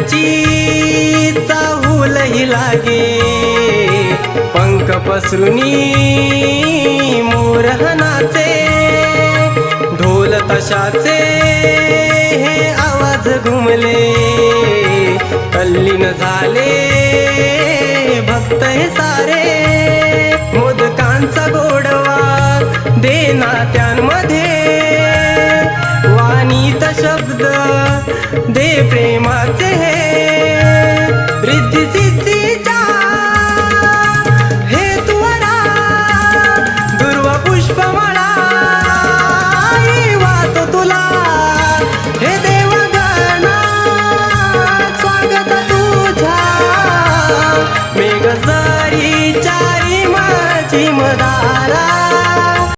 त्याची चाहूलही लागे. पंख पसरुनी मोरहनाचे ढोल तशाचे हे आवाज घुमले. कल्लीन झाले भक्त हे सारे. मोदकांचा गोडवा देना त्यांमध्ये अगणित शब्द दे प्रेमाचे वृद्धी सिद्धीचा हे तुवरा दुर्व पुष्पमळा. वात तुला हे देवगणा स्वागत तुझा. मेघ सारी चारी माझी मदारा.